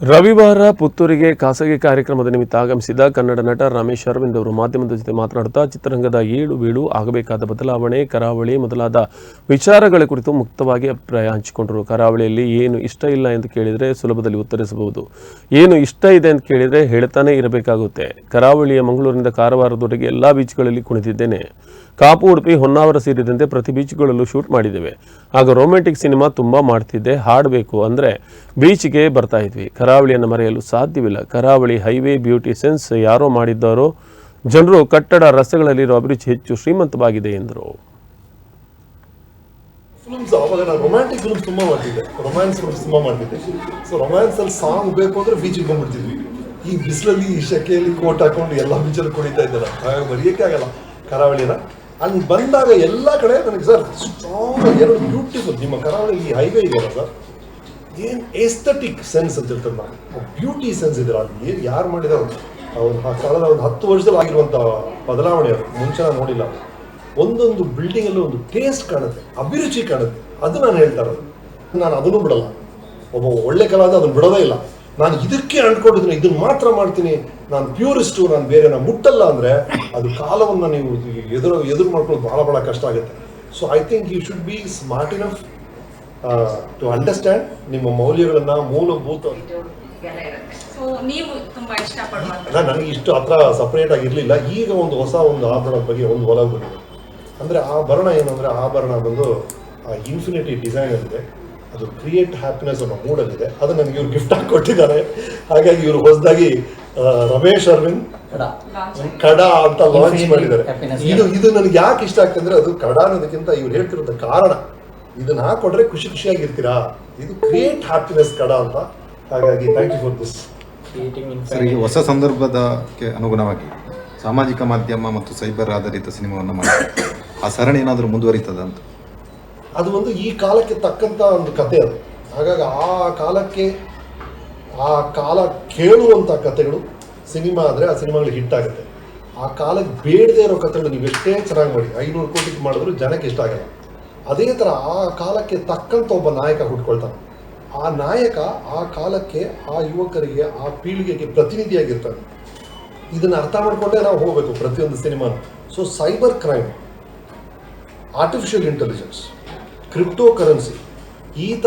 ರವಿವಾರ ಪುತ್ತೂರಿಗೆ ಖಾಸಗಿ ಕಾರ್ಯಕ್ರಮದ ನಿಮಿತ್ತ ಆಗಮಿಸಿದ ಕನ್ನಡ ನಟ ರಮೇಶ್ ಅರವಿಂದ್ ಅವರು ಮಾಧ್ಯಮದ ಜೊತೆ ಮಾತನಾಡುತ್ತಾ, ಚಿತ್ರರಂಗದ ಏಳು ಬೀಳು, ಆಗಬೇಕಾದ ಬದಲಾವಣೆ, ಕರಾವಳಿ ಮೊದಲಾದ ವಿಚಾರಗಳ ಕುರಿತು ಮುಕ್ತವಾಗಿ ಅಭಿಪ್ರಾಯ ಹಂಚಿಕೊಂಡರು. ಕರಾವಳಿಯಲ್ಲಿ ಏನು ಇಷ್ಟ ಇಲ್ಲ ಎಂದು ಕೇಳಿದರೆ ಸುಲಭದಲ್ಲಿ ಉತ್ತರಿಸಬಹುದು. ಏನು ಇಷ್ಟ ಇದೆ ಅಂತ ಕೇಳಿದರೆ ಹೇಳ್ತಾನೆ ಇರಬೇಕಾಗುತ್ತೆ. ಕರಾವಳಿಯ ಮಂಗಳೂರಿನಿಂದ ಕಾರವಾರದವರೆಗೆ ಎಲ್ಲ ಬೀಚ್ಗಳಲ್ಲಿ ಕುಣಿತಿದ್ದೇನೆ ಕಾಪು, ಉಡುಪಿ, ಹೊನ್ನಾವರ ಸೇರಿದಂತೆ ಪ್ರತಿ ಬೀಚ್ಗಳಲ್ಲೂ ಶೂಟ್ ಮಾಡಿದ್ದೇವೆ. ಆಗ ರೊಮ್ಯಾಂಟಿಕ್ ಸಿನಿಮಾ ತುಂಬ ಮಾಡ್ತಿದ್ದೆ. ಹಾಡಬೇಕು ಅಂದರೆ ಬೀಚ್ಗೆ ಬರ್ತಾ ಇದ್ವಿ. ಕರಾವಳಿಯನ್ನು ಮರೆಯಲು ಸಾಧ್ಯವಿಲ್ಲ. ಕರಾವಳಿ ಹೈವೇ ಬ್ಯೂಟಿ ಸೆನ್ಸ್ ಯಾರೋ ಮಾಡಿದ್ದಾರೋ, ಜನರು ಕಟ್ಟಡ ರಸ್ತೆಗಳಲ್ಲಿರುವ ಅಭಿರುಚಿ ಹೆಚ್ಚು ಶ್ರೀಮಂತವಾಗಿದೆ ಎಂದರು. ಫಿಲ್ಮ್ಸ್ ಅವಾಗ ನಾನು ರೊಮ್ಯಾಂಟಿಕ್ ಫಿಲ್ಮ್ಸ್ ತುಂಬ ಮಾಡ್ತಿದ್ದೆ. ರೊಮ್ಯಾನ್ಸ್ ಫಿಲ್ಮ್ಸ್ ತುಂಬ ಮಾಡ್ತಿದ್ದೆ. ಸೊ ರೊಮ್ಯಾನ್ಸ್ ಅಲ್ಲಿ ಸಾಂಗ್ ಬೇಕು ಅಂದರೆ ಬೀಚಿಗೆ ಬಂದ್ಬಿಡ್ತಿದ್ವಿ. ಈ ಬಿಸಿಲಲ್ಲಿ, ಈ ಶೆಕೆಯಲ್ಲಿ ಕೋಟ್ ಹಾಕೊಂಡು ಎಲ್ಲ ಬೀಚಲ್ಲಿ ಕುಡಿತಾ ಇದ್ದಲ್ಲ ಹಾಗಾಗಿ ಬರೆಯೋಕ್ಕೆ ಆಗಲ್ಲ ಕರಾವಳಿನ. ಅಲ್ಲಿ ಬಂದಾಗ ಎಲ್ಲ ಕಡೆ ನನಗೆ, ಸರ್ ಸ್ಟ್ರಾಂಗ್ ಎರಡು ಬ್ಯೂಟಿಫುಲ್ ನಿಮ್ಮ ಕರಾವಳಿ ಈ ಹೈವೇ ಇದೆಯಲ್ಲ ಸರ್ ಏನು ಎಸ್ಥೆಟಿಕ್ ಸೆನ್ಸ್ ಅಂತ ಹೇಳ್ತಾರೆ ಬ್ಯೂಟಿ ಸೆನ್ಸ್ ಇದ್ರೆ ಅದು ಏನು ಯಾರು ಮಾಡಿದಾರೆ ಒಂದು ಕಳೆದ ಒಂದು ಹತ್ತು ವರ್ಷದಲ್ಲಿ ಆಗಿರುವಂಥ ಬದಲಾವಣೆ ಅದು. ಮುಂಚೆ ನಾನು ನೋಡಿಲ್ಲ ಒಂದೊಂದು ಬಿಲ್ಡಿಂಗ್ ಅಲ್ಲೂ ಒಂದು ಟೇಸ್ಟ್ ಕಾಣುತ್ತೆ, ಅಭಿರುಚಿ ಕಾಣುತ್ತೆ. ಅದು ನಾನು ಹೇಳ್ತಾ ಇರೋದು. ನಾನು ಅದನ್ನು ಬಿಡಲ್ಲ. ಒಬ್ಬ ಒಳ್ಳೆ ಕಲಾವಿದ ಅದನ್ನು ಬಿಡೋದೇ ಇಲ್ಲ. ನಾನು ಇದಕ್ಕೆ ಅಂದ್ಕೊಂಡಿದ್ದೀನಿ ಇದನ್ನು ಮಾತ್ರ ಮಾಡ್ತೀನಿ. ನಾನು ಪ್ಯೂರಿಸ್ಟು ನಾನು ಬೇರೆನ ಮುಟ್ಟಲ್ಲ ಅಂದರೆ ಅದು ಕಾಲವನ್ನು ನೀವು ಎದುರು ಎದುರು ಮಾಡ್ಕೊಳ್ಳೋದು ಭಾಳ ಭಾಳ ಕಷ್ಟ ಆಗುತ್ತೆ. So I think you should be smart enough to understand ನಿಮ್ಮ ಮೌಲ್ಯಗಳನ್ನ ಮೂಲಭೂತ ಎಲ್ಲ ಇರುತ್ತೆ ಸೊ ನೀವು ತುಂಬಾ ಇಷ್ಟಪಡುವಂತ ನನಗೆ ಇಷ್ಟು ಹತ್ರ ಸಪ್ರೇಟ್ ಆಗಿ ಇರಲಿಲ್ಲ ಈಗ ಒಂದು ಹೊಸ ಒಂದು ಆಭರಣದ ಬಗ್ಗೆ ಒಂದು ಒಲವು ಬಂದಿದೆ. ಅಂದರೆ ಆಭರಣ ಏನು ಅಂದರೆ ಆಭರಣ ಬಂದು ಆ ಇನ್ಫಿನಿಟಿ ಡಿಸೈನ್ ಇದೆ ಅದು ಕ್ರಿಯೇಟ್ ಹ್ಯಾಪಿನೆಸ್ ಅನ್ನೋ ಮೂಡಲ್ಲಿದೆ. ಅದು ನನಗೆ ಇವ್ರು ಗಿಫ್ಟ್ ಆಗಿ ಕೊಟ್ಟಿದ್ದಾರೆ. ಹಾಗಾಗಿ ಇವರು ಹೊಸದಾಗಿ ರಮೇಶ್ ಅರವಿಂದ್ ಕಡ. ಅಂತ ಲಾಂಚ್ ಮಾಡಿದ್ದಾರೆ. ಇದು ಇದು ನನಗೆ ಯಾಕೆ ಇಷ್ಟ ಆಗ್ತಂದ್ರೆ ಅಂದ್ರೆ ಅದು ಕಡ ಅನ್ನೋದಕ್ಕಿಂತ ಇವ್ರು ಹೇಳ್ತಿರೋದ ಕಾರಣ. ಇದನ್ನ ಹಾಕೊಟ್ರೆ ಖುಷಿ ಖುಷಿಯಾಗಿರ್ತೀರಾ? ಇದು ಕ್ರಿಯೇಟ್ ಹ್ಯಾಪಿನೆಸ್ ಕಡ ಅಂತ. ಹಾಗಾಗಿ thank you for this sir ಈ ಹೊಸ ಸಂದರ್ಭದಕ್ಕೆ ಅನುಗುಣವಾಗಿ ಸಾಮಾಜಿಕ ಮಾಧ್ಯಮ ಮತ್ತು ಸೈಬರ್ ಆಧಾರಿತ ಸಿನಿಮಾವನ್ನು ಮಾಡಿ ಆ ಸರಣಿ ಏನಾದರೂ ಮುಂದುವರಿತದ ಅಂತ? ಅದು ಒಂದು ಈ ಕಾಲಕ್ಕೆ ತಕ್ಕಂತ ಒಂದು ಕತೆ ಅದು. ಹಾಗಾಗಿ ಆ ಕಾಲಕ್ಕೆ ಆ ಕಾಲ ಕೇಳುವಂಥ ಕತೆಗಳು ಸಿನಿಮಾ ಆದರೆ ಆ ಸಿನಿಮಾಗಳು ಹಿಟ್ ಆಗುತ್ತೆ. ಆ ಕಾಲಕ್ಕೆ ಬೇಡದೇ ಇರೋ ಕತೆಗಳು ನೀವು ಎಷ್ಟೇ ಚೆನ್ನಾಗಿ ಮಾಡಿ ಐನೂರು ಕೋಟಿಗೆ ಮಾಡಿದ್ರು ಜನಕ್ಕೆ ಇಷ್ಟ ಆಗಲ್ಲ. ಅದೇ ಥರ ಆ ಕಾಲಕ್ಕೆ ತಕ್ಕಂಥ ಒಬ್ಬ ನಾಯಕ ಹುಟ್ಕೊಳ್ತಾನೆ. ಆ ನಾಯಕ ಆ ಕಾಲಕ್ಕೆ ಆ ಯುವಕರಿಗೆ, ಆ ಪೀಳಿಗೆಗೆ ಪ್ರತಿನಿಧಿಯಾಗಿರ್ತಾನೆ. ಇದನ್ನು ಅರ್ಥ ಮಾಡಿಕೊಂಡೇ ನಾವು ಹೋಗಬೇಕು ಪ್ರತಿಯೊಂದು ಸಿನಿಮಾನ. So cyber crime artificial intelligence cryptocurrency ಈ ಥರ